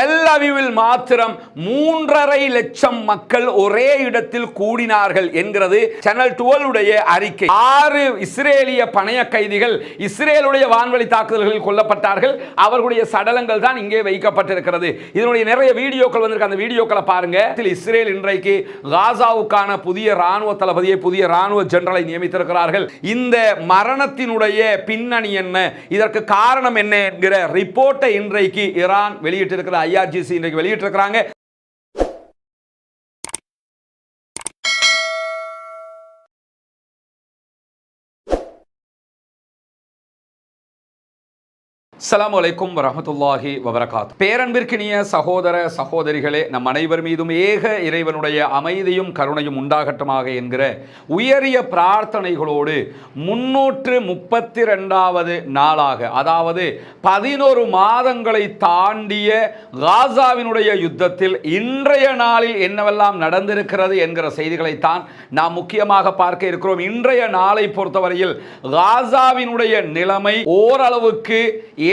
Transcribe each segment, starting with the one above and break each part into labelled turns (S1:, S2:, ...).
S1: Del அவிவில் மாத்திரம் மூன்றரை லட்சம் மக்கள் ஒரே இடத்தில் கூடினார்கள் என்கிறது சேனல் டுவெல் உடைய அறிக்கை. ஆறு இஸ்ரேலிய பணைய கைதிகள் இஸ்ரேலுடைய வான்வழி தாக்குதல்களில் கொல்லப்பட்டார்கள். அவர்களுடைய சடலங்கள் தான் இங்கே வைக்கப்பட்டிருக்கிறது. இதனுடைய நிறைய வீடியோக்கள் வந்திருக்கு. அந்த வீடியோக்களை பாருங்க. இஸ்ரேல் இன்றைக்கு காசாவுக்கான புதிய ராணுவ தளபதியை புதிய ராணுவ ஜெனரலை நியமித்திருக்கிறார்கள். இந்த மரணத்தினுடைய பின்னணி என்ன? இதற்கு காரணம் என்ன என்கிற ரிப்போர்ட்டை இன்றைக்கு ஈரான் வெளியிட்டிருக்கிற ஐஆர்ஜி ஐசிசி இன்றைக்கு வெளியிட்டிருக்கிறாங்க. அஸ்லாம் வலைக்கும் வரமத்துல்லாஹி வபரகாத். பேரன்பிற்கினிய சகோதர சகோதரிகளே நம் அனைவர் மீதும் ஏக இறைவனுடைய அமைதியும் கருணையும் உண்டாகட்டமாக என்கிற உயரிய பிரார்த்தனைகளோடு முன்னூற்று முப்பத்தி ரெண்டாவது நாளாக அதாவது பதினோரு மாதங்களை தாண்டிய காசாவினுடைய யுத்தத்தில் இன்றைய நாளில் என்னவெல்லாம் நடந்திருக்கிறது என்கிற செய்திகளைத்தான் நாம் முக்கியமாக பார்க்க இருக்கிறோம். இன்றைய நாளை பொறுத்தவரையில் காசாவினுடைய நிலைமை ஓரளவுக்கு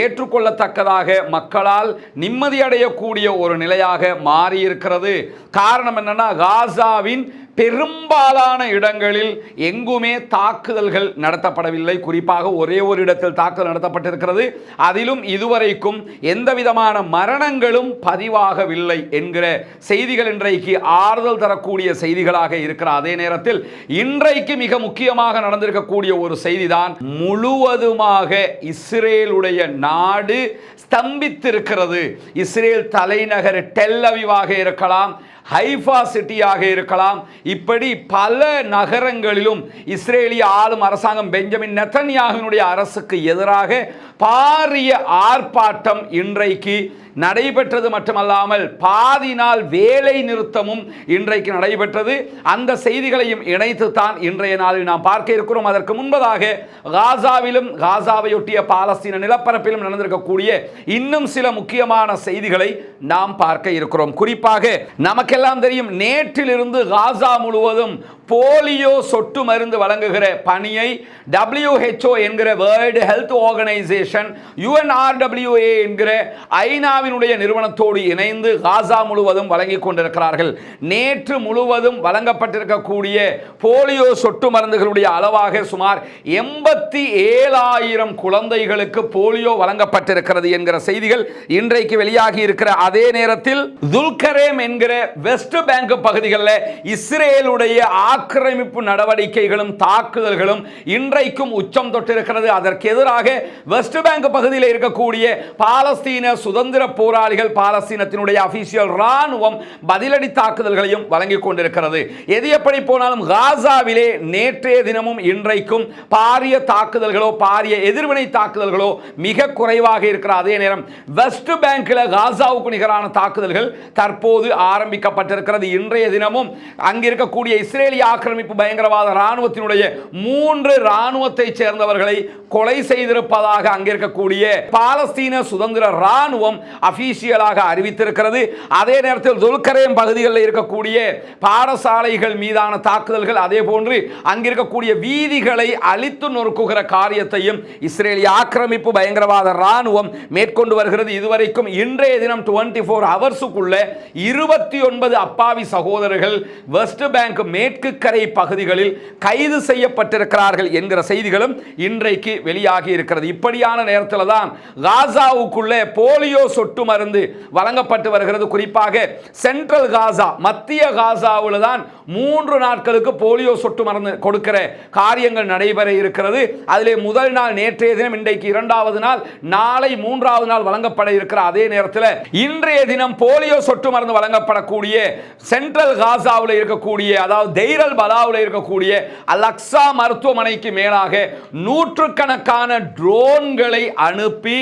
S1: ஏற்றுக்கொள்ளத்தக்கதாக மக்களால் நிம்மதியடையக்கூடிய ஒரு நிலையாக மாறியிருக்கிறது. காரணம் என்னன்னா காசாவின் பெரும்பாலான இடங்களில் எங்குமே தாக்குதல்கள் நடத்தப்படவில்லை. குறிப்பாக ஒரே ஒரு இடத்தில் தாக்குதல் நடத்தப்பட்டிருக்கிறது. அதிலும் இதுவரைக்கும் எந்த விதமான மரணங்களும் பதிவாகவில்லை என்கிற செய்திகள் இன்றைக்கு ஆறுதல் தரக்கூடிய செய்திகளாக இருக்கிற அதே நேரத்தில் இன்றைக்கு மிக முக்கியமாக நடந்திருக்கக்கூடிய ஒரு செய்திதான் முழுவதுமாக இஸ்ரேலுடைய நாடு ஸ்தம்பித்திருக்கிறது. இஸ்ரேல் தலைநகர் டெல்லவிவாக இருக்கலாம் ஹைஃபா சிட்டியாக இருக்கலாம். இப்படி பல நகரங்களிலும் இஸ்ரேலிய ஆளும் அரசாங்கம் பெஞ்சமின் நெத்தன்யாகுவினுடைய அரசுக்கு எதிராக பாரிய ஆர்ப்பாட்டம் இன்றைக்கு நடைபெற்றது மட்டுமல்லாமல் பாதி நாள் வேலை நிறுத்தமும் இன்றைக்கு நடைபெற்றது. அந்த செய்திகளையும் இணைத்துத்தான் இன்றைய நாளில் நாம் பார்க்க இருக்கிறோம். அதற்கு முன்பதாக காசாவிலும் காசாவையொட்டிய பாலஸ்தீன நிலப்பரப்பிலும் நடந்திருக்கக்கூடிய இன்னும் சில முக்கியமான செய்திகளை நாம் பார்க்க இருக்கிறோம். குறிப்பாக நமக்கெல்லாம் தெரியும் நேற்றிலிருந்து காசா முழுவதும் போலியோ சொட்டு மருந்து வழங்குகிற பணியை டபிள்யூஹெச்ஓ என்கிற வேர்ல்டு ஹெல்த் ஆர்கனைசேஷன் யுஎன்ஆர்டபிள்யூஏ என்கிற ஐநாவினுடைய நிறுவனத்தோடு இணைந்து காசா முழுவதும் வழங்கிக் கொண்டிருக்கிறார்கள். நேற்று முழுவதும் வழங்கப்பட்டிருக்கக்கூடிய போலியோ சொட்டு மருந்துகளுடைய அளவாக சுமார் எண்பத்தி ஏழாயிரம் குழந்தைகளுக்கு போலியோ வழங்கப்பட்டிருக்கிறது என்கிற செய்திகள் இன்றைக்கு வெளியாகி இருக்கிற அதே நேரத்தில் துல்கரேம் என்கிற வெஸ்ட் பேங்க் பகுதிகளில் இஸ்ரேலுடைய ஆக்கிரமிப்பு நடவடிக்கைகளும் தாக்குதல்களும் இன்றைக்கும் உச்சம் தொட்டிருக்கிறது. அதற்கு எதிராக வெஸ்ட் பேங்க் பகுதியில் இருக்கக்கூடிய பாலஸ்தீன சுதந்திர போராளிகள் பாலஸ்தீனத்தினுடைய அபிஷியல் ராணுவம் பதிலடி தாக்குதல்களையும் வழங்கி கொண்டிருக்கிறது. எது எப்படி போனாலும் காசாவிலே நேற்றைய தினமும் இன்றைக்கும் பாரிய தாக்குதல்களோ பாரிய எதிர்வினை தாக்குதல்களோ மிக குறைவாக இருக்கிற அதே நேரம் வெஸ்ட் பேங்க்ல காசாவுக்கு நிகரான தாக்குதல்கள் தற்போது ஆரம்பிக்கப்பட்டிருக்கிறது. இன்றைய தினமும் அங்கிருக்கக்கூடிய இஸ்ரேலிய ஆக்கிரமிப்பு பயங்கரவாத ராணுவத்தினுடைய மூன்று ராணுவத்தை சேர்ந்தவர்களை கொலை செய்திருப்பதாக அங்கிருக்கக்கூடிய பாலஸ்தீன சுதந்திர ராணுவம் அபிஷியலாக அறிவித்திருக்கிறது. அதே நேரத்தில் துல்கரேம் பகுதிகளில் இருக்கக்கூடிய பாடசாலைகள் மீதான தாக்குதல்கள் அதே போன்று அங்கிருக்கக்கூடிய வீதிகளை அழித்து நொறுக்குகிற காரியத்தையும் இஸ்ரேலிய ஆக்கிரமிப்பு பயங்கரவாத ராணுவம் மேற்கொண்டு வருகிறது. இதுவரைக்கும் இன்றைய தினம் டுவெண்ட்டி ஃபோர் ஹவர்ஸுக்குள்ள இருபத்தி ஒன்பது அப்பாவி சகோதரர்கள் வெஸ்ட் பேங்க் மேற்கு கரை பகுதிகளில் கைது செய்யப்பட்டிருக்கிறார்கள் என்கிற செய்திகளும் இன்றைக்கு வெளியாகி இருக்கிறது. இப்படியான நேரத்தில் தான் காசாவுக்குள்ளே போலியோ சொட்டு மருந்து வழங்கப்பட்டு வருகிறது. குறிப்பாக சென்ட்ரல் காசா மத்திய காசாவில் தான் மூன்று நாட்களுக்கு போலியோ சொட்டு மருந்து கொடுக்கிற காரியங்கள் நடைபெற இருக்கிறது. அதிலே முதல் நாள் நேற்றைய தினம் இன்றைக்கு இரண்டாவது நாள் நாளை மூன்றாவது நாள் வழங்கப்பட இருக்கிற அதே நேரத்தில் இன்றைய தினம் போலியோ சொட்டு மருந்து வழங்கப்படக்கூடிய சென்ட்ரல் காசாவில் இருக்கக்கூடிய அதாவது தைர தெய்ரல் பலாவில் இருக்கக்கூடிய அலக்ஸா மருத்துவமனைக்கு மேலாக நூற்றுக்கணக்கான ட்ரோன்களை அனுப்பி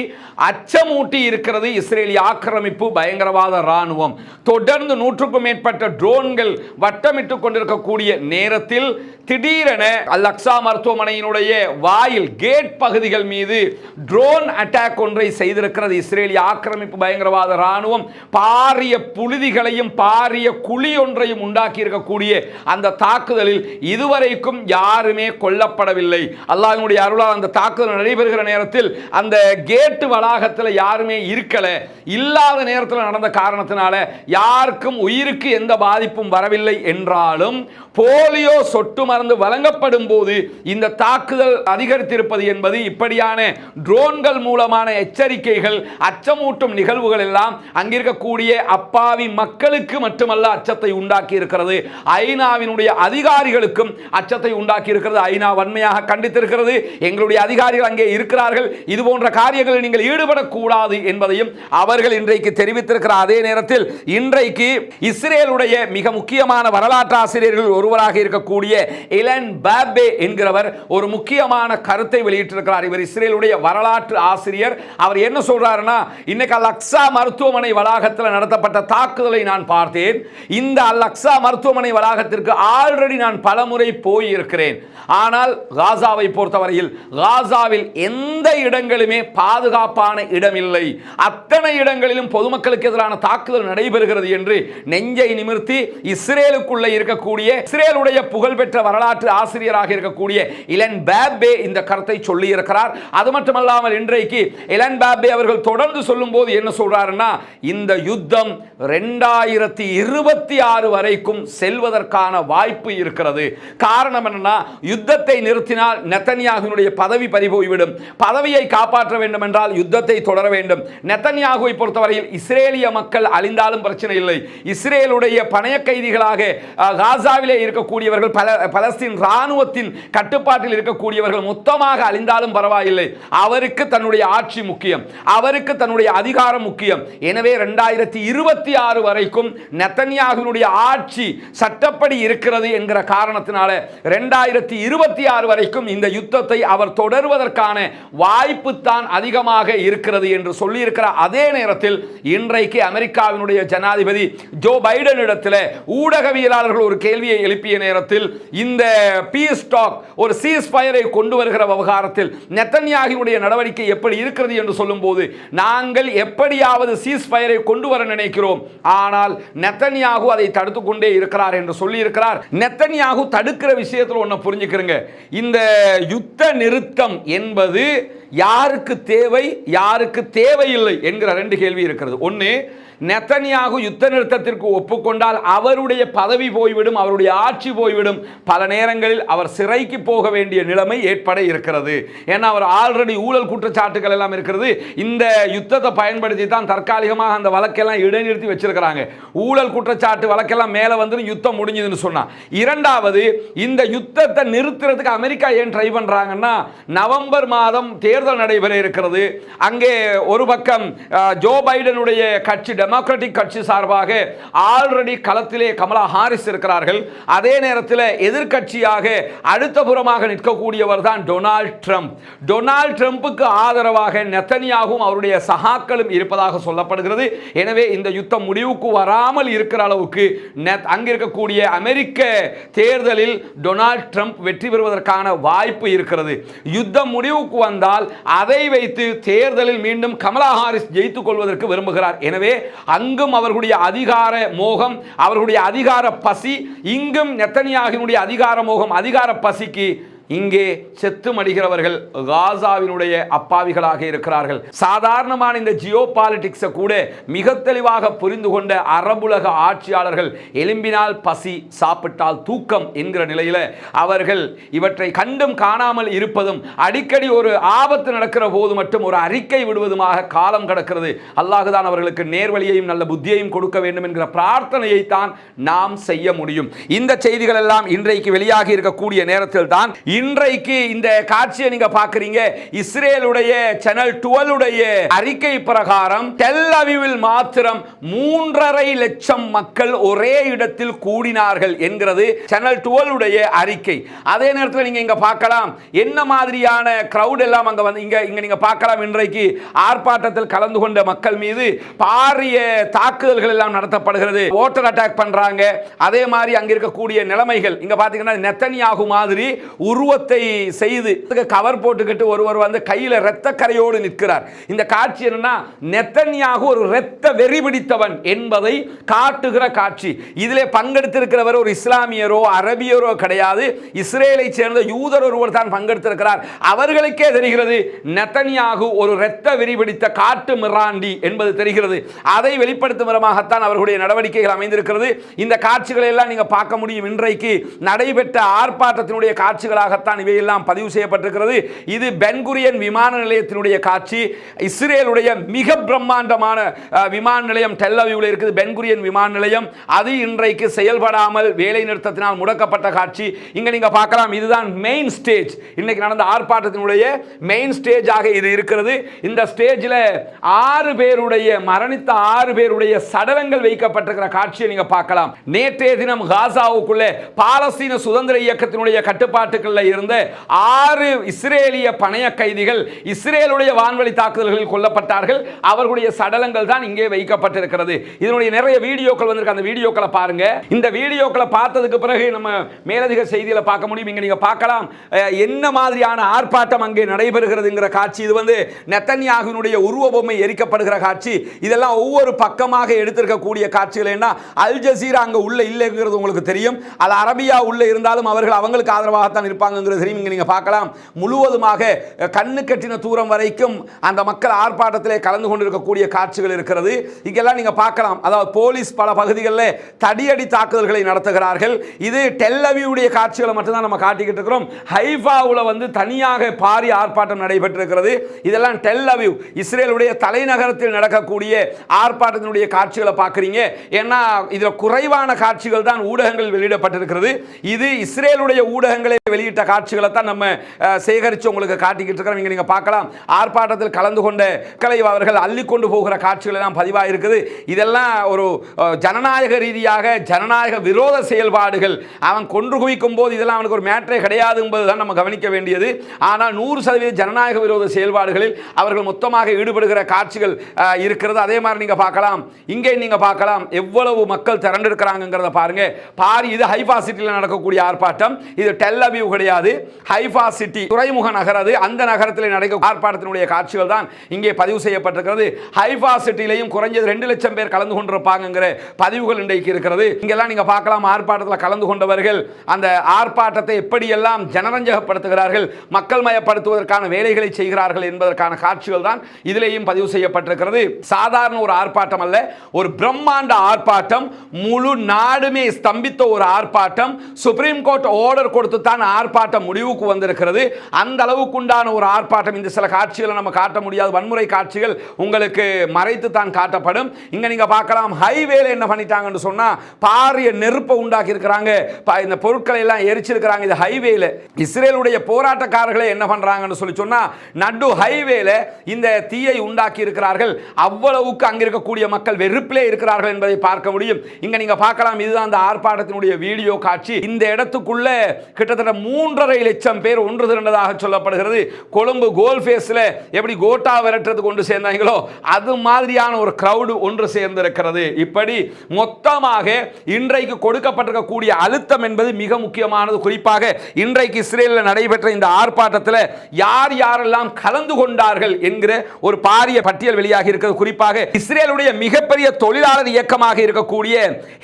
S1: அச்சமூட்டி இருக்கிறது இஸ்ரேலிய ஆக்கிரமிப்பு பயங்கரவாத ராணுவம் தொடர்ந்து நூற்றுக்கும் மேற்பட்ட ட்ரோன்கள் வட்டமிட்டுக் கொண்டிருக்கக்கூடிய நேரத்தில் திடீரென அலக்ஸா மருத்துவமனையினுடைய வாயில் கேட் பகுதிகள் மீது ட்ரோன் அட்டாக் ஒன்றை செய்திருக்கிறது. இஸ்ரேலிய ஆக்கிரமிப்பு பயங்கரவாத ராணுவம் பாரிய புழுதிகளையும் பாரிய குழி ஒன்றையும் உண்டாக்கி இருக்கக்கூடிய அந்த தாக்குதலில் இதுவரைக்கும் யாருமே கொல்லப்படவில்லை. அல்லாஹினுடைய அருளால் அந்த தாக்குதல் நடைபெறுகிற நேரத்தில் அந்த கேட்டு வளாகத்தில் யாருமே இருக்கலை. இல்லாத நேரத்தில் நடந்த காரணத்தினால யாருக்கும் உயிருக்கு எந்த பாதிப்பும் வரவில்லை என்றாலும் போலியோ சொட்டு மருந்து வழங்கப்படும் போது இந்த தாக்குதல் அதிகரித்திருப்பது என்பது இப்படியான ட்ரோன்கள் மூலமான எச்சரிக்கைகள் அச்சமூட்டும் நிகழ்வுகள் எல்லாம் அங்கிருக்கக்கூடிய அப்பாவி மக்களுக்கு மட்டுமல்ல அச்சத்தை உண்டாக்கி இருக்கிறது ஐநாவினுடைய அதிகாரிகளுக்கும் அச்சத்தை உண்டாக்கி இருக்கிறது ஐநா வன்மையாக கண்டித்திருக்கிறது. எங்களுடைய அதிகாரிகள் அங்கே இருக்கிறார்கள். இது போன்ற காரியங்களில் நீங்கள் ஈடுபடக்கூடாது என்பதையும் அவர்கள் இன்றைக்கு தெரிவித்திருக்கிற அதே நேரத்தில் இன்றைக்கு இஸ்ரேலுடைய மிக முக்கியமான வரலாற்று ஆசிரியர்கள் ஒருவராக இருக்கக்கூடிய இலன் பாபே என்கிறவர் ஒரு முக்கியமான கருத்தை வெளியிட்டிருக்கிறார். இவர் இஸ்ரேலுடைய வரலாற்று ஆசிரியர். அவர் என்ன சொல்றாருன்னா இன்னைக்கு அல் அக்ஸா மருத்துவமனை வளாகத்தில் நடத்தப்பட்ட தாக்குதலை நான் பார்த்தேன். இந்த அல் அக்ஸா மருத்துவமனை வளாகத்திற்கு ஆல்ரெடி நான் பலமுறை போயிருக்கிறேன். ஆனால் காசாவை பொறுத்தவரையில் காசாவில் எந்த இடங்களுமே பாதுகாப்பான இடம் இல்லை அத்தனை இடங்களிலும் பொதுமக்களுக்கு எதிரான தாக்குதல் நடைபெறுகிறது என்று நெஞ்சை நிமிர்த்தி இஸ்ரேலுக்குள்ள இருக்கக்கூடிய இஸ்ரேலுடைய புகழ்பெற்ற வரலாற்று ஆசிரியராக இருக்கக்கூடிய இலன் பாபே இந்த கருத்தை சொல்லி இருக்கிறார் அது மட்டுமல்லாமல் இன்றைக்கு இலன் பாபே அவர்கள் தொடர்ந்து சொல்லும் போது என்ன சொல்றாருன்னா இந்த யுத்தம் ரெண்டாயிரத்தி இருபத்தி ஆறு வரைக்கும் செல்வதற்கான வாய்ப்பு வாய்ப்பு இருக்கிறது. காரணம் என்னன்னா யுத்தத்தை நிறுத்தினால் நெத்தன்யாகுனுடைய பதவி பறிபோய்விடும். பதவியை காப்பாற்ற வேண்டும் என்றால் யுத்தத்தை தொடர வேண்டும். நெத்தன்யாகுவை பொறுத்தவரையில் இஸ்ரேலிய மக்கள் அழிந்தாலும் பிரச்சனை இல்லை. இஸ்ரேலுடைய பணைய கைதிகளாக காசாவிலே இருக்கக்கூடியவர்கள் பல பலஸ்தீன் இராணுவத்தின் கட்டுப்பாட்டில் இருக்கக்கூடியவர்கள் மொத்தமாக அழிந்தாலும் பரவாயில்லை. அவருக்கு தன்னுடைய ஆட்சி முக்கியம். அவருக்கு தன்னுடைய அதிகாரம் முக்கியம். எனவே ரெண்டாயிரத்தி இருபத்தி ஆறு வரைக்கும் நெத்தன்யாகுனுடைய ஆட்சி சட்டப்படி இருக்கிறது என்கிற காரணத்தினால ரெண்டாயிரத்தி இருபத்தி ஆறு வரைக்கும் இந்த யுத்தத்தை அவர் தொடர்வதற்கான வாய்ப்பு தான் அதிகமாக இருக்கிறது என்று சொல்லியிருக்கிற அதே நேரத்தில் இன்றைக்கு அமெரிக்காவினுடைய ஜனாதிபதி ஜோ பைடன் இடத்தில் ஊடகவியலாளர்கள் ஒரு கேள்வியை எழுப்பிய நேரத்தில் இந்த பீஸ் டாக் ஒரு சீஸ் ஃபயரை கொண்டு வருகிற விவகாரத்தில் நெத்தன்யாகினுடைய நடவடிக்கை எப்படி இருக்கிறது என்று சொல்லும்போது நாங்கள் எப்படியாவது சீஸ் ஃபயரை கொண்டு வர நினைக்கிறோம். ஆனால் நெத்தன்யாகு அதை தடுத்து கொண்டே இருக்கிறார் என்று சொல்லியிருக்கிறார். நெத்தன்யாகு தடுக்கிற விஷயத்தில் ஒன்று புரிஞ்சுக்கிறங்க. இந்த யுத்த நிறுத்தம் என்பது யாருக்கு தேவை யாருக்கு தேவையில்லை என்கிற ரெண்டு கேள்வி இருக்கிறது. ஒன்று நெத்தனியாகு யுத்த நிறுத்தத்திற்கு ஒப்புக்கொண்டால் அவருடைய பதவி போய்விடும் அவருடைய ஆட்சி போய்விடும். பல நேரங்களில் அவர் சிறைக்கு போக வேண்டிய நிலைமை ஏற்பட இருக்கிறது. ஏன்னா அவர் ஆல்ரெடி ஊழல் குற்றச்சாட்டுகள் எல்லாம் இருக்கிறது. இந்த யுத்தத்தை பயன்படுத்தி தான் தற்காலிகமாக அந்த வழக்கெல்லாம் இடைநிறுத்தி வச்சிருக்கிறாங்க. ஊழல் குற்றச்சாட்டு வழக்கெல்லாம் மேலே வந்து யுத்தம் முடிஞ்சதுன்னு சொன்னால் இரண்டாவது இந்த யுத்தத்தை நிறுத்துறதுக்கு அமெரிக்கா ஏன் ட்ரை பண்ணுறாங்கன்னா நவம்பர் மாதம் தேர்தல் நடைபெற இருக்கிறது. அங்கே ஒரு பக்கம் ஜோ பைடனுடைய கட்சி டெமோக்ராட்டிக் கட்சி சார்பாக ஆல்ரெடி களத்திலே கமலா ஹாரிஸ் இருக்கிறார்கள். அதே நேரத்தில் எதிர்க்கட்சியாக அடுத்த புறமாக நிற்கக்கூடியவர் தான் டொனால்ட் ட்ரம்ப். டொனால்ட் ட்ரம்ப்புக்கு ஆதரவாக நெத்தனியாகவும் அவருடைய சகாக்களும் இருப்பதாக சொல்லப்படுகிறது. எனவே இந்த யுத்தம் முடிவுக்கு வராமல் இருக்கிற அளவுக்கு நெத்- இருக்கக்கூடிய அமெரிக்க தேர்தலில் டொனால்ட் ட்ரம்ப் வெற்றி பெறுவதற்கான வாய்ப்பு இருக்கிறது. யுத்தம் முடிவுக்கு வந்தால் அதை வைத்து தேர்தலில் மீண்டும் கமலா ஹாரிஸ் ஜெயித்துக் கொள்வதற்கு விரும்புகிறார். எனவே அங்கும் அவர்களுடைய அதிகார மோகம் அவர்களுடைய அதிகார பசி இங்கும் நெத்தனியாகினுடைய அதிகார மோகம் அதிகார பசிக்கு இங்கே செத்து மடிகிறவர்கள் காசாவினுடைய அப்பாவிகளாக இருக்கிறார்கள். சாதாரணமான இந்த ஜியோ பாலிட்டிக்ஸை கூட மிக தெளிவாக புரிந்து கொண்ட அரபுலக ஆட்சியாளர்கள் எலும்பினால் பசி சாப்பிட்டால் தூக்கம் என்கிற நிலையில அவர்கள் இவற்றை கண்டும் காணாமல் இருப்பதும் அடிக்கடி ஒரு ஆபத்து நடக்கிற போது மட்டும் ஒரு அறிக்கை விடுவதுமாக காலம் கடக்கிறது. அல்லாஹுதான் அவர்களுக்கு நேர்வழியையும் நல்ல புத்தியையும் கொடுக்க வேண்டும் என்கிற பிரார்த்தனையை தான் நாம் செய்ய முடியும். இந்த செய்திகள் எல்லாம் இன்றைக்கு வெளியாகி இருக்கக்கூடிய நேரத்தில் தான் இன்றைக்கு இந்த காட்சியை நீங்க பாக்குறீங்க இஸ்ரேலுடைய சேனல் டுவெலுடைய அறிக்கை பிரகாரம் டெல் அவிவில் மாத்திரம் மூன்றரை லட்சம் மக்கள் ஒரே இடத்தில் கூடினார்கள் என்கிறது சேனல் டுவெலுடைய அறிக்கை. அதே நேரத்தில் நீங்க இங்க பார்க்கலாம். என்ன மாதிரியான கிரவுட் எல்லாம் அங்க வந்து இங்க இங்க நீங்க பார்க்கலாம். இன்றைக்கு ஆர்ப்பாட்டத்தில் கலந்து கொண்ட மக்கள் மீது பாரிய தாக்குதல்கள் எல்லாம் நடத்தப்படுகிறது. ஓட்டர் அட்டாக் பண்றாங்க. அதே மாதிரி அங்க இருக்கக்கூடிய நிலைமைகள். இங்க பாத்தீங்கன்னா நெத்தனியாகு மாதிரி உருவ உருவத்தை செய்து கவர் போட்டுக்கிட்டு ஒருவர் வந்து கையில் இரத்த கரையோடு நிற்கிறார். இந்த காட்சி என்னன்னா நெத்தன்யாகு ஒரு இரத்த வெறி பிடித்தவன் என்பதை காட்டுகிற காட்சி. இதிலே பங்கெடுத்திருக்கிறவர் ஒரு இஸ்லாமியரோ அரபியரோ கிடையாது. இஸ்ரேலை சேர்ந்த யூதர் ஒருவர் தான் பங்கெடுத்திருக்கிறார். அவர்களுக்கே தெரிகிறது நெத்தன்யாகு ஒரு இரத்த வெறி பிடித்த காட்டு மிராண்டி என்பது தெரிகிறது. அதை வெளிப்படுத்தும் விதமாகத்தான் அவர்களுடைய நடவடிக்கைகள் அமைந்திருக்கிறது. இந்த காட்சிகளை எல்லாம் நீங்க பார்க்க முடியும். இன்றைக்கு நடைபெற்ற ஆர்ப்பாட்டத்தினுடைய காட்சிகளாக காட்சிகளாகத்தான் இவையெல்லாம் பதிவு செய்யப்பட்டிருக்கிறது. இது பென்குரியன் விமான நிலையத்தினுடைய காட்சி. இஸ்ரேலுடைய மிக பிரம்மாண்டமான விமான நிலையம் டெல்லவியூவில் இருக்குது பென்குரியன் விமான நிலையம். அது இன்றைக்கு செயல்படாமல் வேலை நிறுத்தத்தினால் முடக்கப்பட்ட காட்சி. இங்கே நீங்கள் பார்க்கலாம் இதுதான் மெயின் ஸ்டேஜ் இன்னைக்கு நடந்த ஆர்ப்பாட்டத்தினுடைய மெயின் ஸ்டேஜாக இது இருக்கிறது. இந்த ஸ்டேஜில் ஆறு பேருடைய மரணித்த ஆறு பேருடைய சடலங்கள் வைக்கப்பட்டிருக்கிற காட்சியை நீங்க பார்க்கலாம். நேற்றைய தினம் காசாவுக்குள்ளே பாலஸ்தீன சுதந்திர இயக்கத்தினுடைய கட்டுப்பாட்டுக்குள்ள இருந்து ஆறு இஸ்ரேலிய பணைய கைதிகள் இஸ்ரேலுடைய வான்வழி தாக்குதல்களில் கொல்லப்பட்டார்கள். அவர்களுடைய சடலங்கள் தான் இங்கே வைக்கப்பட்டிருக்கிறது. இதனுடைய நிறைய வீடியோக்கள் வந்திருக்கு. அந்த வீடியோக்களை பாருங்க. இந்த வீடியோக்களை பார்த்ததுக்கு பிறகு நம்ம மேலதிக செய்திகளை பார்க்க முடியும். இங்க நீங்க பார்க்கலாம். என்ன மாதிரியான ஆர்ப்பாட்டம் அங்கே நடைபெறுகிறதுங்கிற காட்சி. இது வந்து நெத்தன்யாகுனுடைய உருவ பொம்மை எரிக்கப்படுகிற காட்சி. இதெல்லாம் ஒவ்வொரு பக்கமாக எடுத்திருக்கக்கூடிய காட்சிகள் என்ன? அல் ஜசீரா அங்கே உள்ள இல்லைங்கிறது உங்களுக்கு தெரியும். அது அரபியா உள்ள இருந்தாலும் அவர்கள் அவங்களுக்கு ஆதரவாகத்தான் இருப்பாங்க. தெரியும் இங்கே நீங்கள் பார்க்கலாம். முழுவதுமாக கண்ணு கட்டின தூரம் வரைக்கும் அந்த மக்கள் ஆர்ப்பாட்டத்திலே கலந்து கொண்டிருக்கக்கூடிய காட்சிகள் இருக்கிறது. இங்கெல்லாம் நீங்கள் பார்க்கலாம். அதாவது போலீஸ் பல பகுதிகளில் தடியடி தாக்குதல்களை நடத்துகிறார்கள். இது டெல்லவியுடைய காட்சிகளை மட்டும்தான் நம்ம காட்டிக்கிட்டு இருக்கிறோம். ஹைஃபாவில் வந்து தனியாக பாரி ஆர்ப்பாட்டம் நடைபெற்றிருக்கிறது. இதெல்லாம் டெல்லவியூ இஸ்ரேலுடைய தலைநகரத்தில் நடக்கக்கூடிய ஆர்ப்பாட்டத்தினுடைய காட்சிகளை பார்க்குறீங்க. ஏன்னா இதில் குறைவான காட்சிகள் தான் ஊடகங்கள் வெளியிடப்பட்டிருக்கிறது. இது இஸ்ரேலுடைய ஊடகங்களை வெளியிட்ட காட்சிகளை தான் நம்ம சேகரித்து உங்களுக்கு காட்டிக்கிட்டு இருக்கிறோம். இங்கே நீங்கள் பார்க்கலாம். ஆர்ப்பாட்டத்தில் கலந்து கொண்ட மக்களை அவர்கள் அள்ளி கொண்டு போகிற காட்சிகள் எல்லாம் பதிவாக இருக்குது. இதெல்லாம் ஒரு ஜனநாயக ரீதியாக ஜனநாயக விரோத செயல்பாடுகள். அவன் கொன்று குவிக்கும் போது இதெல்லாம் அவனுக்கு ஒரு மேட்டரே கிடையாது என்பதுதான் நம்ம கவனிக்க வேண்டியது. ஆனால் நூறு சதவீத ஜனநாயக விரோத செயல்பாடுகளில் அவர்கள் மொத்தமாக ஈடுபடுகிற காட்சிகள் இருக்கிறது. அதே மாதிரி நீங்கள் பார்க்கலாம். இங்கே நீங்கள் பார்க்கலாம். எவ்வளவு மக்கள் திரண்டிருக்கிறாங்கிறத பாருங்க. பாரி இது ஹைஃபா சிட்டியில் நடக்கக்கூடிய ஆர்ப்பாட்டம். இது டெல்லபியூ கிடையாது. கிடையாது ஹைஃபா சிட்டி துறைமுக நகர் அது அந்த நகரத்தில் நடக்கும் ஆர்ப்பாட்டத்தினுடைய காட்சிகள் தான் இங்கே பதிவு செய்யப்பட்டிருக்கிறது. ஹைஃபா சிட்டிலையும் குறைஞ்சது ரெண்டு லட்சம் பேர் கலந்து கொண்டிருப்பாங்கிற பதிவுகள் இன்றைக்கு இருக்கிறது. இங்கெல்லாம் நீங்கள் பார்க்கலாம் ஆர்ப்பாட்டத்தில் கலந்து கொண்டவர்கள் அந்த ஆர்ப்பாட்டத்தை எப்படியெல்லாம் ஜனரஞ்சகப்படுத்துகிறார்கள் மக்கள் மயப்படுத்துவதற்கான வேலைகளை செய்கிறார்கள் என்பதற்கான காட்சிகள் தான் இதிலேயும் பதிவு செய்யப்பட்டிருக்கிறது. சாதாரண ஒரு ஆர்ப்பாட்டம் அல்ல ஒரு பிரம்மாண்ட ஆர்ப்பாட்டம். முழு நாடுமே ஸ்தம்பித்த ஒரு ஆர்ப்பாட்டம். சுப்ரீம் கோர்ட் ஆர்டர் கொடுத்து தான் ஆர்ப்பாட்டம் ஆர்ப்பாட்டம் முடிவுக்கு வந்திருக்கிறது. அந்த அளவுக்கு உண்டான ஒரு ஆர்ப்பாட்டம் இந்த சில காட்சிகளை நம்ம காட்ட முடியாது. வன்முறை காட்சிகள் உங்களுக்கு மறைத்து தான் காட்டப்படும். இங்க நீங்க பார்க்கலாம் ஹைவேல என்ன பண்ணிட்டாங்கன்னு சொன்னால் பாரிய நெருப்பை உண்டாக்கி இருக்கிறாங்க இந்த பொருட்களை எல்லாம் எரிச்சிருக்கிறாங்க இது ஹைவேல. இஸ்ரேலுடைய போராட்டக்காரர்களே என்ன பண்றாங்கன்னு சொல்லி சொன்னால் நடு ஹைவேல இந்த தீயை உண்டாக்கி இருக்கிறார்கள் அவ்வளவுக்கு அங்கிருக்கக்கூடிய மக்கள் வெறுப்பிலே இருக்கிறார்கள் என்பதை பார்க்க முடியும். இங்கே நீங்கள் பார்க்கலாம் இதுதான் அந்த ஆர்ப்பாட்டத்தினுடைய வீடியோ காட்சி. இந்த இடத்துக்குள்ள கிட்டத்தட்ட மூணு மூன்றரை லட்சம் பேர் ஒன்று திரண்டதாக சொல்லப்படுகிறது. கொழும்பு கோல் ஃபேஸில் எப்படி கோட்டா விரட்டுறது கொண்டு சேர்ந்தாங்களோ அது மாதிரியான ஒரு க்ரௌடு ஒன்று சேர்ந்திருக்கிறது. இப்படி மொத்தமாக இன்றைக்கு கொடுக்கப்பட்டிருக்கக்கூடிய அழுத்தம் என்பது மிக முக்கியமானது. குறிப்பாக இன்றைக்கு இஸ்ரேலில் நடைபெற்ற இந்த ஆர்ப்பாட்டத்தில் யார் யாரெல்லாம் கலந்து கொண்டார்கள் என்கிற ஒரு பாரிய பட்டியல் வெளியாகி இருக்கிறது. குறிப்பாக இஸ்ரேலுடைய மிகப்பெரிய தொழிலாளர் இயக்கமாக இருக்கக்கூடிய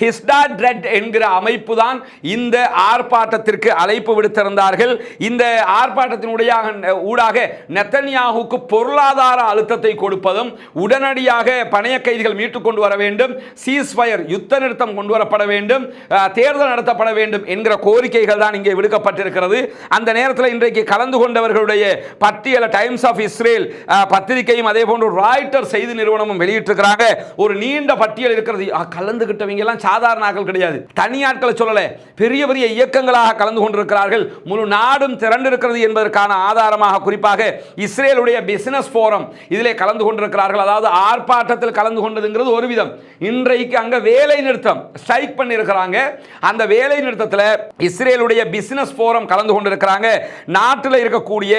S1: ஹிஸ்டா ட்ரெட் என்கிற அமைப்பு தான் இந்த ஆர்ப்பாட்டத்திற்கு அழைப்பு விடுத்திருந்த வந்தார்கள். இந்த ஆர்ப்பாட்டத்தினுடைய ஊடாக நெத்தன்யாகுக்கு பொருளாதார அழுத்தத்தை கொடுப்பதும் உடனடியாக பணைய கைதிகள் மீட்டுக் கொண்டு வர வேண்டும். சீஸ் ஃபயர் யுத்த நிறுத்தம் கொண்டு வரப்பட வேண்டும். தேர்தல் நடத்தப்பட வேண்டும் என்கிற கோரிக்கைகள் தான் இங்கே விடுக்கப்பட்டிருக்கிறது. அந்த நேரத்தில் இன்றைக்கு கலந்து கொண்டவர்களுடைய பட்டியல டைம்ஸ் ஆஃப் இஸ்ரேல் பத்திரிகையும் அதே போன்று ராய்டர் செய்தி நிறுவனமும் வெளியிட்டிருக்கிறாங்க. ஒரு நீண்ட பட்டியல் இருக்கிறது. கலந்துகிட்டவங்க எல்லாம் சாதாரண ஆட்கள் கிடையாது. தனி ஆட்களை சொல்லல. பெரிய பெரிய இயக்கங்களாக கலந்து கொண்டிருக்கிறார்கள். முழு நாடும் திரண்டிருக்கிறது என்பதற்கான ஆதாரமாக குறிப்பாக இஸ்ரேலுடைய பிசினஸ் ஃபோரம் இதிலே கலந்து கொண்டிருக்கிறார்கள். அதாவது ஆர்ப்பாட்டத்தில் கலந்து கொண்டதுங்கிறது ஒரு விதம் இன்றைக்கு அங்க வேலை நிறுத்தம் ஸ்ட்ரைக் பண்ணியிருக்கிறாங்க அந்த வேலை நிறுத்தத்தில் இஸ்ரேலுடைய பிசினஸ் போரம் கலந்து கொண்டிருக்கிறாங்க. நாட்டில் இருக்கக்கூடிய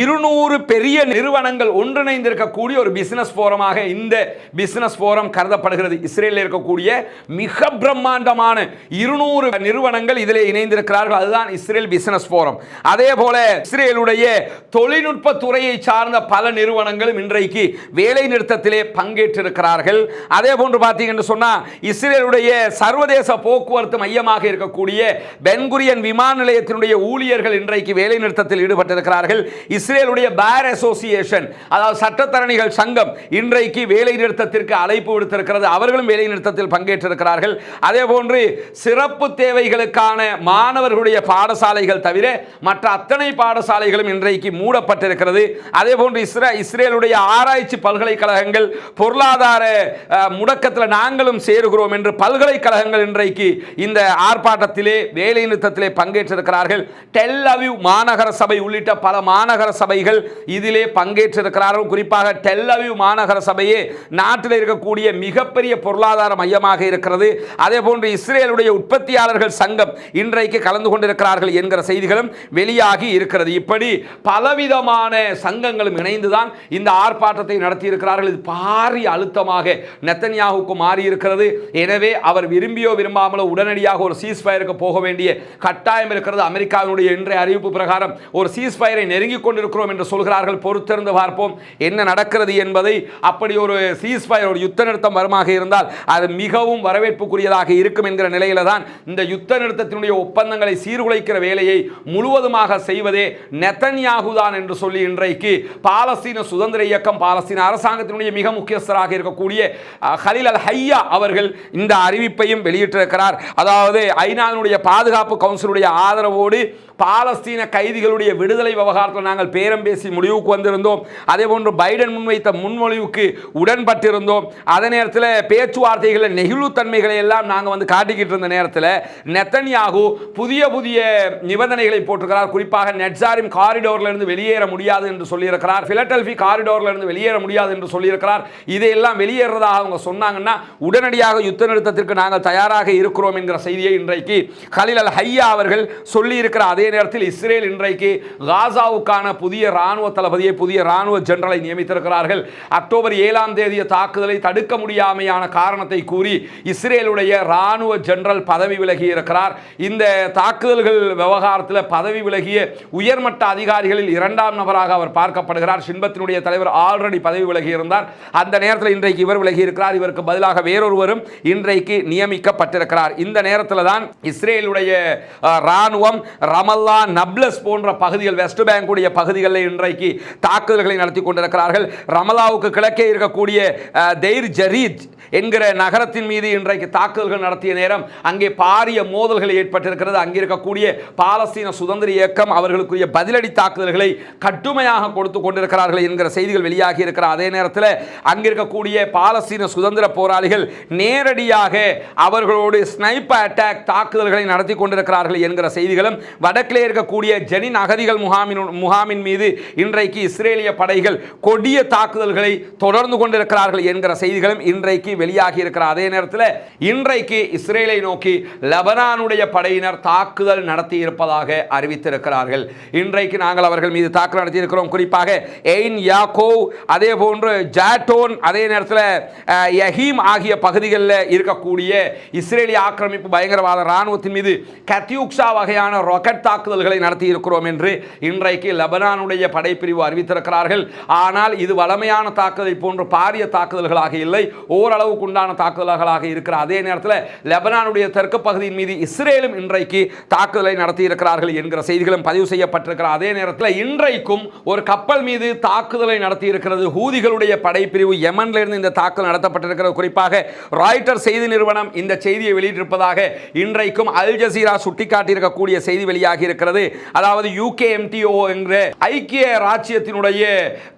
S1: இருநூறு பெரிய நிறுவனங்கள் ஒன்றிணைந்து இருக்கக்கூடிய ஒரு பிசினஸ் போரமாக இந்த பிசினஸ் போரம் கருதப்படுகிறது. இஸ்ரேலில் இருக்கக்கூடிய மிக பிரம்மாண்டமான இருநூறு நிறுவனங்கள் இதில் இணைந்திருக்கிறார்கள். அதுதான் இஸ்ரேல் பிசினஸ் போறோம். அதே போல இஸ்ரேலுடைய தொழில்நுட்ப துறையை சார்ந்த பல நிறுவனங்களும் இன்றைக்கு வேலை நிறுத்தத்திலே பங்கேற்றிருக்கிறார்கள். அதே போன்று பார்த்தீங்கன்னு சொன்னா இஸ்ரேலுடைய சர்வதேச போக்குவரத்து மையமாக இருக்கக்கூடிய பென்குரியன் விமான நிலையத்தினுடைய ஊழியர்கள் இன்றைக்கு வேலை நிறுத்தத்தில் ஈடுபட்டிருக்கிறார்கள். இஸ்ரேலுடைய பேர் அசோசியேஷன் அதாவது சட்டத்தரணிகள் சங்கம் இன்றைக்கு வேலை நிறுத்தத்திற்கு அழைப்பு விடுத்திருக்கிறது. அவர்களும் வேலை நிறுத்தத்தில் பங்கேற்றிருக்கிறார்கள். அதே போன்று சிறப்பு தேவைகளுக்கான மாணவர்களுடைய பாடசாலைகள் தவிர மற்ற அத்தனை பாடசாலைகளும் இன்றைக்கு மூடப்பட்டிருக்கிறது. அதே போன்று இஸ்ரே இஸ்ரேலுடைய ஆராய்ச்சி பல்கலைக்கழகங்கள் பொருளாதார முடக்கத்தில் நாங்களும் சேருகிறோம் என்று பல்கலைக்கழகங்கள் இன்றைக்கு இந்த ஆர்ப்பாட்டத்திலே வேலை நிறுத்தத்திலே பங்கேற்றிருக்கிறார்கள். டெல் அவிவ் மாநகர சபை உள்ளிட்ட பல மாநகர சபைகள் இதிலே பங்கேற்றிருக்கிறார்கள். குறிப்பாக டெல் அவிவ் மாநகர சபையே நாட்டில் இருக்கக்கூடிய மிகப்பெரிய பொருளாதார மையமாக இருக்கிறது. அதே போன்று இஸ்ரேலுடைய உற்பத்தியாளர்கள் சங்கம் இன்றைக்கு கலந்து கொண்டிருக்கிறார்கள் என்கிற செய்திகளும் வெளியாகி இருக்கிறது. இப்படி பலவிதமான சங்கங்களும் இணைந்துதான் இந்த ஆர்ப்பாட்டத்தை நடத்தி இருக்கிறார்கள் இது பாரிய அழுத்தமாக நெத்தன்யாவுக்கு மாறி இருக்கிறது எனவே அவர் விரும்பியோ விரும்பாமலோ உடனடியாக ஒரு சீஸ் ஃபயருக்கு போக வேண்டிய கட்டாயம் இருக்கிறது. அமெரிக்காவினுடைய இன்றைய அறிவிப்பு பிரகாரம் ஒரு சீஸ் ஃபயரை கொண்டிருக்கிறோம் என்று சொல்கிறார்கள். பொறுத்திருந்து பார்ப்போம் என்ன நடக்கிறது என்பதை. அப்படி ஒரு சீஸ் ஃபயர் ஒரு யுத்த நிறுத்தம் வருமாக இருந்தால் அது மிகவும் வரவேற்புக்குரியதாக இருக்கும் என்கிற நிலையில தான் இந்த யுத்த நிறுத்தத்தினுடைய ஒப்பந்தங்களை சீர்குலைக்கிற வேலையை முழுவதுமாக செய்வதே நெத்தன்யாகுதான் என்று சொல்லி இன்றைக்கு பாலஸ்தீன சுதந்திர இயக்கம் பாலஸ்தீன அரசாங்கத்தினுடைய மிக முக்கியஸ்தராக இருக்கக்கூடிய ஹலில் அல் ஹையா அவர்கள் இந்த அறிவிப்பையும் வெளியிட்டிருக்கிறார். அதாவது ஐநாவினுடைய பாதுகாப்பு கவுன்சிலுடைய ஆதரவோடு பாலஸ்தீன கைதிகளுடைய விடுதலை விவகாரத்தில் நாங்கள் பேரம் பேசி முடிவுக்கு வந்திருந்தோம். அதே போன்று பைடன் முன்வைத்த முன்மொழிவுக்கு உடன்பட்டிருந்தோம். அதே நேரத்தில் பேச்சுவார்த்தைகளில் நெகிழ்வுத்தன்மைகளை எல்லாம் நாங்கள் வந்து காட்டிக்கிட்டு இருந்த நேரத்தில் நெத்தன்யாகு புதிய புதிய நிபந்தனைகளை போட்டிருக்கிறார். குறிப்பாக நெட்சாரிம் காரிடோர்லேருந்து வெளியேற முடியாது என்று சொல்லியிருக்கிறார். பிலடெல்பி காரிடோர்லேருந்து வெளியேற முடியாது என்று சொல்லியிருக்கிறார். இதையெல்லாம் வெளியேறதாக அவங்க சொன்னாங்கன்னா உடனடியாக யுத்த நிறுத்தத்திற்கு நாங்கள் தயாராக இருக்கிறோம் என்கிற செய்தியை இன்றைக்கு கலில் அல் ஹையா அவர்கள் சொல்லியிருக்கிற அதே நேரத்தில் இஸ்ரேல் இன்றைக்கு காசாவுக்கான புதிய ராணுவ தளபதியை புதிய ராணுவ ஜெனரலை நியமித்திருக்கிறார்கள். அக்டோபர் ஏழாம் தேதிய தாக்குதலை தடுக்க முடியாமையான காரணத்தை கூறி இஸ்ரேலுடைய ராணுவ ஜெனரல் பதவி விலகி இருக்கிறார். இந்த தாக்குதல்கள் விவகாரத்தில் பதவி விலகிய உயர்மட்ட அதிகாரிகளில் இரண்டாம் நபராக அவர் பார்க்கப்படுகிறார். சின்பத்தினுடைய தலைவர் ஆல்ரெடி பதவி விலகி இருந்தார். அந்த நேரத்தில் இன்றைக்கு இவர் விலகி இருக்கிறார். இவருக்கு பதிலாக வேறொருவரும் இன்றைக்கு நியமிக்கப்பட்டிருக்கிறார். இந்த நேரத்தில் தான் இஸ்ரேலுடைய அஹ், ரம ரமல்லா நப்லஸ் போன்ற பகுதிகள் வெஸ்ட் பேங்குடைய பகுதிகளில் இன்றைக்கு தாக்குதல்களை நடத்தி கொண்டிருக்கிறார்கள். ரமலாவுக்கு கிழக்கே இருக்கக்கூடிய தெய்ர் ஜரீத் என்கிற நகரத்தின் மீது இன்றைக்கு தாக்குதல்கள் நடத்திய நேரம் அங்கே பாரிய மோதல்கள் ஏற்பட்டிருக்கிறது. அங்கே இருக்கக்கூடிய பாலஸ்தீன சுதந்திர இயக்கம் அவர்களுக்குரிய பதிலடி தாக்குதல்களை கட்டுமையாக கொடுத்து கொண்டிருக்கிறார்கள் என்கிற செய்திகள் வெளியாகி இருக்கிற அதே நேரத்தில் அங்கே இருக்கக்கூடிய பாலஸ்தீன சுதந்திர போராளிகள் நேரடியாக அவர்களோடு ஸ்னைப்பர் அட்டாக் தாக்குதல்களை நடத்தி கொண்டிருக்கிறார்கள் என்கிற செய்திகளும் வட வடக்கிலே இருக்கக்கூடிய ஜெனின் அகதிகள் முகாமின் முகாமின் மீது இன்றைக்கு இஸ்ரேலிய படைகள் கொடிய தாக்குதல்களை தொடர்ந்து கொண்டிருக்கிறார்கள் என்கிற செய்திகளும் இன்றைக்கு வெளியாகி இருக்கிற அதே நேரத்தில் இன்றைக்கு இஸ்ரேலை நோக்கி லெபனானுடைய படையினர் தாக்குதல் நடத்தி இருப்பதாக அறிவித்திருக்கிறார்கள். இன்றைக்கு நாங்கள் அவர்கள் மீது தாக்குதல் நடத்தி இருக்கிறோம் குறிப்பாக எயின் யாக்கோவ் அதே போன்று ஜாட்டோன் அதே நேரத்தில் அஹ், யஹீம் ஆகிய பகுதிகளில் இருக்கக்கூடிய இஸ்ரேலிய ஆக்கிரமிப்பு பயங்கரவாத இராணுவத்தின் மீது கத்யூக்ஷா வகையான ராக்கெட் தாக்குதல்களை நடத்தி இருக்கிறோம் என்று இன்றைக்கு லெபனானுடைய படைப்பிரிவு அறிவித்திருக்கிறார்கள். ஆனால் இது வளமையான தாக்குதலை போன்று பாரிய தாக்குதல்களாக இல்லை. ஓரளவுக்கு உண்டான தாக்குதல்களாக இருக்கிற அதே நேரத்தில் லெபனானுடைய தெற்கு பகுதியின் மீது இஸ்ரேலும் இன்றைக்கு தாக்குதலை நடத்தி இருக்கிறார்கள் என்கிற செய்திகளும் பதிவு செய்யப்பட்டிருக்கிற அதே நேரத்தில் இன்றைக்கும் ஒரு கப்பல் மீது தாக்குதலை நடத்தி இருக்கிறது ஹூதிகளுடைய படைப்பிரிவு யமன்லிருந்து இந்த தாக்குதல் நடத்தப்பட்டிருக்கிறது. குறிப்பாக ராய்டர் செய்தி நிறுவனம் இந்த செய்தியை வெளியிட்டிருப்பதாக இன்றைக்கும் அல் ஜசீரா சுட்டிக்காட்டியிருக்கக்கூடிய செய்தி வெளியாக இருக்கிறது அதாவது யூகேஎம்டிஓ என்ற ஐக்கிய ராச்சியத்தினுடைய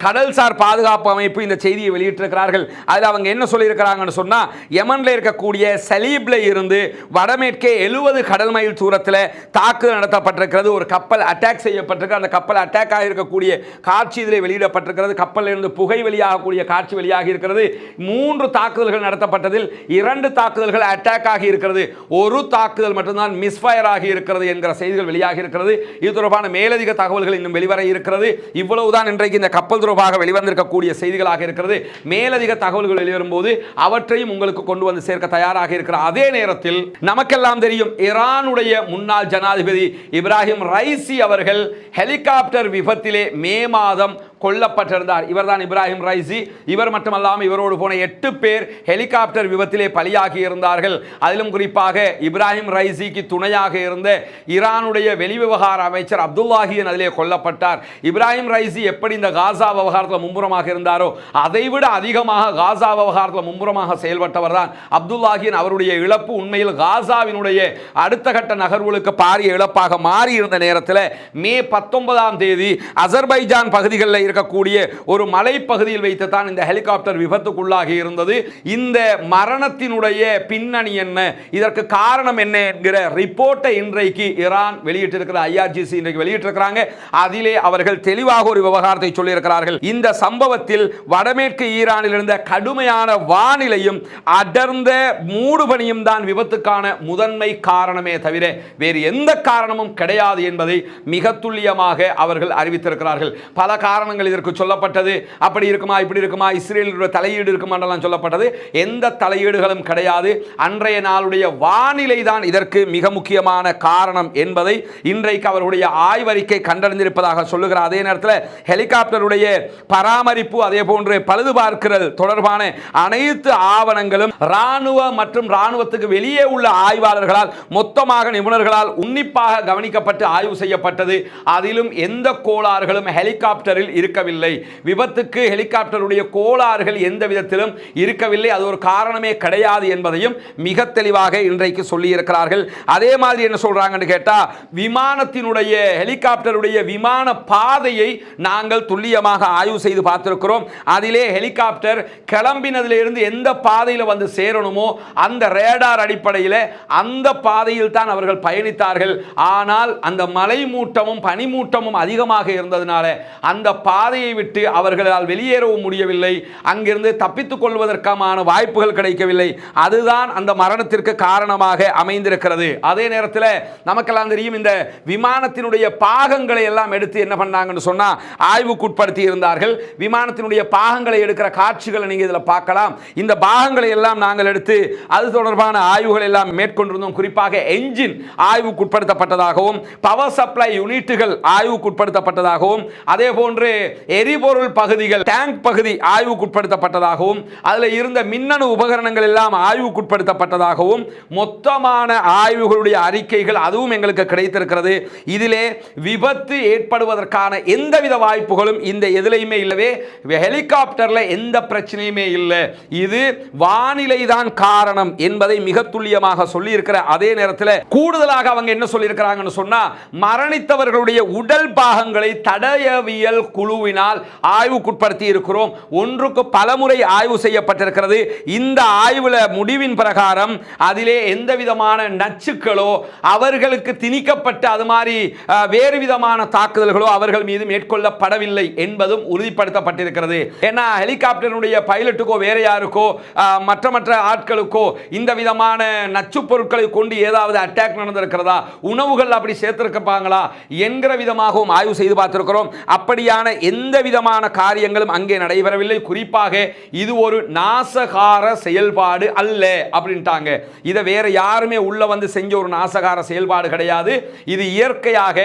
S1: கடல்சார் பாதுகாப்பு அமைப்பு இந்த செய்தியை வெளியிட்டிருக்கிறார்கள். அதில் அவங்க என்ன சொல்லியிருக்கிறாங்கன்னு சொன்னா யமனில் இருக்கக்கூடிய சலீப்ல இருந்து வடமேற்கே எழுபது கடல் மைல் தூரத்தில் தாக்குதல் நடத்தப்பட்டிருக்கிறது. ஒரு கப்பல் அட்டாக் செய்யப்பட்டிருக்கு. அந்த கப்பல் அட்டாக் ஆகியிருக்கக்கூடிய காட்சி இதில் வெளியிடப்பட்டிருக்கிறது. கப்பலில் இருந்து புகை வெளியாகக்கூடிய காட்சி வெளியாகி இருக்கிறது. மூன்று தாக்குதல்கள் நடத்தப்பட்டதில் இரண்டு தாக்குதல்கள் அட்டாக் ஆகி இருக்கிறது. ஒரு தாக்குதல் மட்டும்தான் மிஸ்ஃபயர் ஆகி இருக்கிறது என்கிற செய்திகள் வெளியாக வெளியாகி இருக்கிறது. இது தொடர்பான மேலதிக தகவல்கள் இன்னும் வெளிவர இருக்கிறது. இவ்வளவுதான் இன்றைக்கு இந்த கப்பல் தொடர்பாக வெளிவந்திருக்கக்கூடிய செய்திகளாக இருக்கிறது. மேலதிக தகவல்கள் வெளிவரும் போது அவற்றையும் உங்களுக்கு கொண்டு வந்து சேர்க்க தயாராக இருக்கிற அதே நேரத்தில் நமக்கெல்லாம் தெரியும் ஈரானுடைய முன்னாள் ஜனாதிபதி இப்ராஹிம் ரைசி அவர்கள் ஹெலிகாப்டர் விபத்திலே மே மாதம் கொல்லப்பட்டிருந்தார். இவர்தான் இப்ராஹிம் ரைசி. இவர் மட்டுமல்லாமல் இவரோடு போன எட்டு பேர் ஹெலிகாப்டர் விபத்திலே பலியாகி இருந்தார்கள். அதிலும் குறிப்பாக இப்ராஹிம் ரைசிக்கு துணையாக இருந்த ஈரானுடைய வெளிவிவகார அமைச்சர் அப்துல்லாஹியன் அதிலே கொல்லப்பட்டார். இப்ராஹிம் ரைசி எப்படி இந்த காசா விவகாரத்தில் மும்புறமாக இருந்தாரோ அதைவிட அதிகமாக காசா விவகாரத்தில் மும்புறமாக செயல்பட்டவர் தான் அப்துல்லாஹியன் அவருடைய இழப்பு உண்மையில் காசாவினுடைய அடுத்த கட்ட நகர்வுகளுக்கு பாரிய இழப்பாக மாறி இருந்த நேரத்தில் மே பத்தொன்பதாம் தேதி அசர்பைஜான் பகுதிகளில் இருக்கக்கூடிய ஒரு மலைப்பகுதியில் வைத்து தான் இந்த ஹெலிகாப்டர் விபத்துக்குள்ளாகி இருந்தது. இந்த மரணத்தினுடைய பின்னணி என்ன? இதற்கு காரணம் என்ன என்கிற ரிப்போர்ட்டை இன்றைக்கு ஈரான் வெளியிட்டிருக்கிற ஐஆர்ஜிசி இன்றைக்கு வெளியிட்டிருக்கிறாங்க. அதிலே அவர்கள் தெளிவாக ஒரு விவகாரத்தை சொல்லியிருக்கிறார்கள். இந்த சம்பவத்தில் வடமேற்கு ஈரானில் இருந்த கடுமையான வானிலையும் அடர்ந்த மூடுபனியும் தான் விபத்துக்கான முதன்மை காரணமே தவிர வேறு எந்த காரணமும் கிடையாது என்பதை மிக துல்லியமாக அவர்கள் அறிவித்திருக்கிறார்கள். பல காரணங்கள் இதற்கு சொல்லப்பட்டது. அப்படி இருக்குமா இப்படி இருக்குமா இஸ்ரேலுடைய தலையீடு இருக்குமான்றெல்லாம் சொல்லப்பட்டது. எந்த தலையீடுகளும் கிடையாது. அன்றைய நாளுடைய வானிலை தான் இதற்கு மிக முக்கியமான காரணம் என்பதை இன்றைக்கு அவருடைய ஆய்வறிக்கை கண்டறிந்திருப்பதாக சொல்லுகிறார். அதே நேரத்தில் ஹெலிகாப்டருடைய பராமரிப்பு அதே போன்று பழுது பார்க்கிறது. தொடர்பான அனைத்து ஆவணங்களும் ராணுவ மற்றும் ராணுவத்துக்கு வெளியே உள்ள ஆய்வாளர்களால் மொத்தமாக நிபுணர்களால் உன்னிப்பாக கவனிக்கப்பட்டு ஆய்வு செய்யப்பட்டது. அதிலும் எந்த கோளாறுகளும் ஹெலிகாப்டரில் இருக்க இருக்கவில்லை. விபத்துக்கு ஹெலிகாப்டருடைய கோளாறுகள் எந்த விதத்திலும் இருக்கவில்லை. அது ஒரு காரணமே கிடையாது என்பதையும் மிக தெளிவாக இன்றைக்கு சொல்லியிருக்கிறார்கள். அதே மாதிரி என்ன சொல்றாங்கன்னு கேட்டால் விமானத்தினுடைய ஹெலிகாப்டருடைய விமான பாதையை நாங்கள் துல்லியமாக ஆய்வு செய்து பார்த்திருக்கிறோம். அதிலே ஹெலிகாப்டர் கிளம்பினதிலிருந்து எந்த பாதையில் வந்து சேரணுமோ அந்த ரேடார் அடிப்படையில் அந்த பாதையில் தான் அவர்கள் பயணித்தார்கள். ஆனால் அந்த மலை மூட்டமும் பனிமூட்டமும் அதிகமாக இருந்ததுனால அந்த பாதையை விட்டு அவர்களால் வெளியேறவும் முடியவில்லை. அங்கிருந்து தப்பித்துக் கொள்வதற்கான வாய்ப்புகள் கிடைக்கவில்லை. அதுதான் அந்த மரணத்திற்கு காரணமாக அமைந்திருக்கிறது. அதே நேரத்தில் நமக்கெல்லாம் தெரியும் இந்த விமானத்தினுடைய பாகங்களை எல்லாம் எடுத்து என்ன பண்ணாங்கன்னு சொன்னால் ஆய்வுக்குட்படுத்தி இருந்தார்கள். விமானத்தினுடைய பாகங்களை எடுக்கிற காட்சிகளை நீங்கள் இதில் பார்க்கலாம். இந்த பாகங்களை எல்லாம் நாங்கள் எடுத்து அது தொடர்பான ஆய்வுகள் எல்லாம் மேற்கொண்டிருந்தோம். குறிப்பாக என்ஜின் ஆய்வுக்குட்படுத்தப்பட்டதாகவும் பவர் சப்ளை யூனிட்டுகள் ஆய்வுக்குட்படுத்தப்பட்டதாகவும் அதே போன்று எரிபொருள் பகுதிகள் டேங்க் பகுதி ஆய்வுக்குட்படுத்தப்பட்டதாகவும் அதில் இருந்த மின்னணு உபகரணங்கள் எல்லாம் ஆய்வுக்குட்படுத்தப்பட்டதாகவும் மொத்தமான ஆய்வுகளுடைய அறிக்கைகள் அதுவும் எங்களுக்கு கிடைத்திருக்கிறது. இதிலே விபத்து ஏற்படுவதற்கான எந்தவித வாய்ப்புகளும் இந்த எதிலையுமே இல்லவே ஹெலிகாப்டரில் எந்த பிரச்சனையுமே இல்லை. இது வானிலை தான் காரணம் என்பதை மிக துல்லியமாக சொல்லியிருக்கிற அதே நேரத்தில் கூடுதலாக அவங்க என்ன சொல்லியிருக்கிறாங்கன்னு சொன்னால் மரணித்தவர்களுடைய உடல் பாகங்களை தடயவியல் குழு குழுவினால் ஆய்வுக்குட்படுத்தி இருக்கிறோம் ஒன்றுக்கு பலமுறை ஆய்வு செய்யப்பட்டிருக்கிறது. இந்த ஆய்வுல முடிவின் பிரகாரம் அதிலே எந்த விதமான நச்சுக்களோ அவர்களுக்கு திணிக்கப்பட்ட அது மாதிரி வேறு விதமான தாக்குதல்களோ அவர்கள் மீது மேற்கொள்ளப்படவில்லை என்பதும் உறுதிப்படுத்தப்பட்டிருக்கிறது. ஏன்னா ஹெலிகாப்டருடைய பைலட்டுக்கோ வேற யாருக்கோ மற்ற மற்ற ஆட்களுக்கோ இந்த விதமான நச்சு பொருட்களை கொண்டு ஏதாவது அட்டாக் நடந்திருக்கிறதா உணவுகள் அப்படி சேர்த்திருக்கப்பாங்களா என்கிற விதமாகவும் ஆய்வு செய்து பார்த்திருக்கிறோம். அப்படியான எந்த விதமான காரியங்களும் அங்கே நடைபெறவில்லை. குறிப்பாக இது ஒரு நாசகார செயல்பாடு அல்ல அப்படின்ட்டாங்க. இதை வேற யாருமே உள்ள வந்து செஞ்ச ஒரு நாசகார செயல்பாடு கிடையாது. இது இயற்கையாக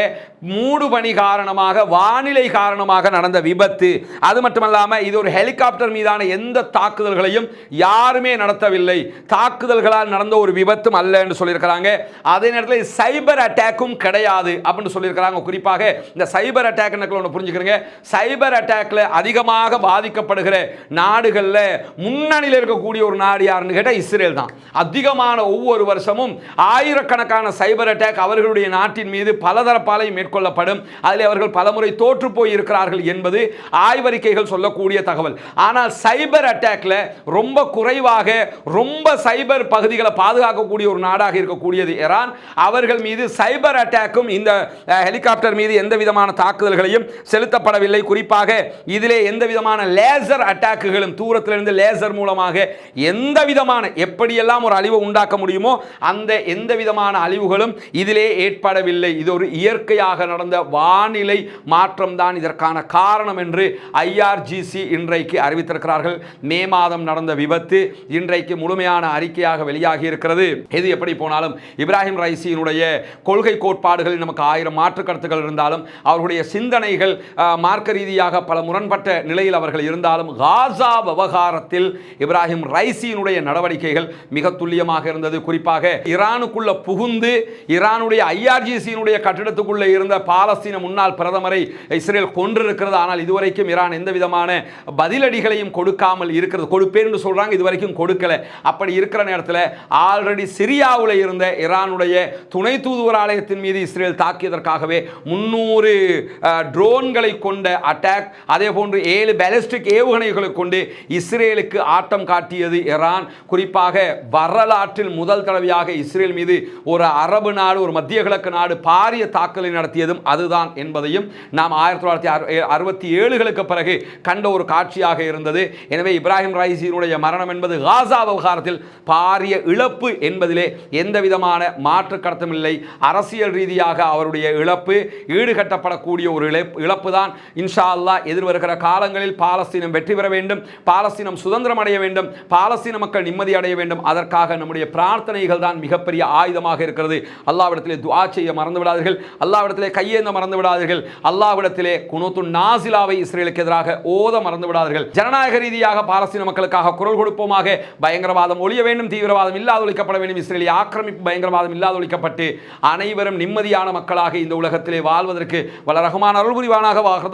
S1: மூடுபணி காரணமாக வானிலை காரணமாக நடந்த விபத்து. அது மட்டுமல்லாமல் இது ஒரு ஹெலிகாப்டர் மீதான எந்த தாக்குதல்களையும் யாருமே நடத்தவில்லை. தாக்குதல்களால் நடந்த ஒரு விபத்தும் அல்ல என்று சொல்லியிருக்கிறாங்க. அதே நேரத்தில் சைபர் அட்டாக்கும் கிடையாது அப்படின்னு சொல்லியிருக்கிறாங்க. குறிப்பாக இந்த சைபர் அட்டாக் ஒன்று புரிஞ்சுக்கிறீங்க. சைபர் அட்டாக்ல அதிகமாக பாதிக்கப்படுகிற நாடுகளில் முன்னணியில் இருக்கக்கூடிய ஒரு நாடு யாருன்னு கேட்டால் இஸ்ரேல் தான். அதிகமான ஒவ்வொரு வருஷமும் ஆயிரக்கணக்கான சைபர் அட்டாக் அவர்களுடைய நாட்டின் மீது பலதரப்பாலை மேற்கொள்ளப்படும். அதில் அவர்கள் பலமுறை தோற்று போய் இருக்கிறார்கள் என்பது ஆய்வறிக்கைகள் சொல்லக்கூடிய தகவல். ஆனால் சைபர் அட்டாக்ல ரொம்ப குறைவாக ரொம்ப சைபர் பகுதிகளை பாதுகாக்கக்கூடிய ஒரு நாடாக இருக்கக்கூடியது ஈரான். அவர்கள் மீது சைபர் அட்டாக்கும் இந்த ஹெலிகாப்டர் மீது எந்த விதமான தாக்குதல்களையும் செலுத்தப்படவில்லை நடக்கவில்லை குறிப்பாக இதிலே எந்த விதமான லேசர் அட்டாக்குகளும் தூரத்திலிருந்து லேசர் மூலமாக எந்த விதமான எப்படியெல்லாம் ஒரு அழிவை உண்டாக்க முடியுமோ அந்த எந்த விதமான அழிவுகளும் இதிலே ஏற்படவில்லை. இது ஒரு இயற்கையாக நடந்த வானிலை மாற்றம் தான் இதற்கான காரணம் என்று ஐஆர்ஜிசி இன்றைக்கு அறிவித்திருக்கிறார்கள். மே மாதம் நடந்த விபத்து இன்றைக்கு முழுமையான அறிக்கையாக வெளியாகி இருக்கிறது எது எப்படி போனாலும் இப்ராஹிம் ரைசியினுடைய கொள்கை கோட்பாடுகளில் நமக்கு ஆயிரம் மாற்று கருத்துக்கள் இருந்தாலும் அவர்களுடைய சிந்தனைகள் மார்க்க மார்க்க ரீதியாக பல முரண்பட்ட நிலையில் அவர்கள் இருந்தாலும் காசா விவகாரத்தில் இப்ராஹிம் ரைசியினுடைய நடவடிக்கைகள் மிக துல்லியமாக இருந்தது. குறிப்பாக ஈரானுக்குள்ள புகுந்து ஈரானுடைய ஐஆர்ஜிசியினுடைய கட்டிடத்துக்குள்ளே இருந்த பாலஸ்தீன முன்னாள் பிரதமரை இஸ்ரேல் கொன்றிருக்கிறது. ஆனால் இதுவரைக்கும் ஈரான் எந்த விதமான பதிலடிகளையும் கொடுக்காமல் இருக்கிறது. கொடுப்பேன் என்று சொல்றாங்க இதுவரைக்கும் கொடுக்கல. அப்படி இருக்கிற நேரத்தில் ஆல்ரெடி சிரியாவில் இருந்த ஈரானுடைய துணை தூதுவர் ஆலயத்தின் மீது இஸ்ரேல் தாக்கியதற்காகவே முன்னூறு ட்ரோன்களை கொண்ட அட்டாக் அதே போன்று ஏழு பேலிஸ்டிக் ஏவுகணைகளை கொண்டு இஸ்ரேலுக்கு ஆட்டம் காட்டியது ஈரான் குறிப்பாக வரலாற்றில் முதல் தடவையாக இஸ்ரேல் மீது ஒரு அரபு நாடு ஒரு மத்திய கிழக்கு நாடு பாரிய தாக்குதலை நடத்தியதும் அதுதான் என்பதையும் நாம் ஆயிரத்தி தொள்ளாயிரத்தி அறுபத்தி ஏழுகளுக்கு பிறகு கண்ட ஒரு காட்சியாக இருந்தது. எனவே இப்ராஹிம் ரைசியினுடைய மரணம் என்பது காசா விவகாரத்தில் பாரிய இழப்பு என்பதிலே எந்த விதமான மாற்று கருத்தும் இல்லை. அரசியல் ரீதியாக அவருடைய இழப்பு ஈடுகட்டப்படக்கூடிய ஒரு இழப்பு தான் இன்ஷா அல்லா எதிர்வருகிற காலங்களில் பாலஸ்தீனம் வெற்றி பெற வேண்டும் பாலஸ்தீனம் சுதந்திரம் அடைய வேண்டும் பாலஸ்தீன மக்கள் நிம்மதி அடைய வேண்டும். அதற்காக நம்முடைய பிரார்த்தனைகள் தான் மிகப்பெரிய ஆயுதமாக இருக்கிறது. அல்லாவிடத்திலே துவா செய்ய மறந்து விடாதீர்கள் அல்லாவிடத்திலே கையேந்த மறந்து விடாதீர்கள் அல்லாவிடத்திலே குனூத்து நாசிலாவை இஸ்ரேலுக்கு எதிராக ஓத மறந்து விடாதீர்கள் ஜனநாயக ரீதியாக பாலஸ்தீன மக்களுக்காக குரல் கொடுப்போமாக. பயங்கரவாதம் ஒழிய வேண்டும் தீவிரவாதம் இல்லாத ஒழிக்கப்பட வேண்டும். இஸ்ரேலிய ஆக்கிரமிப்பு பயங்கரவாதம் இல்லாத ஒழிக்கப்பட்டு அனைவரும் நிம்மதியான மக்களாக இந்த உலகத்திலே வாழ்வதற்கு வள ரஹ்மான் அருள் புரிவானாக வாஹர்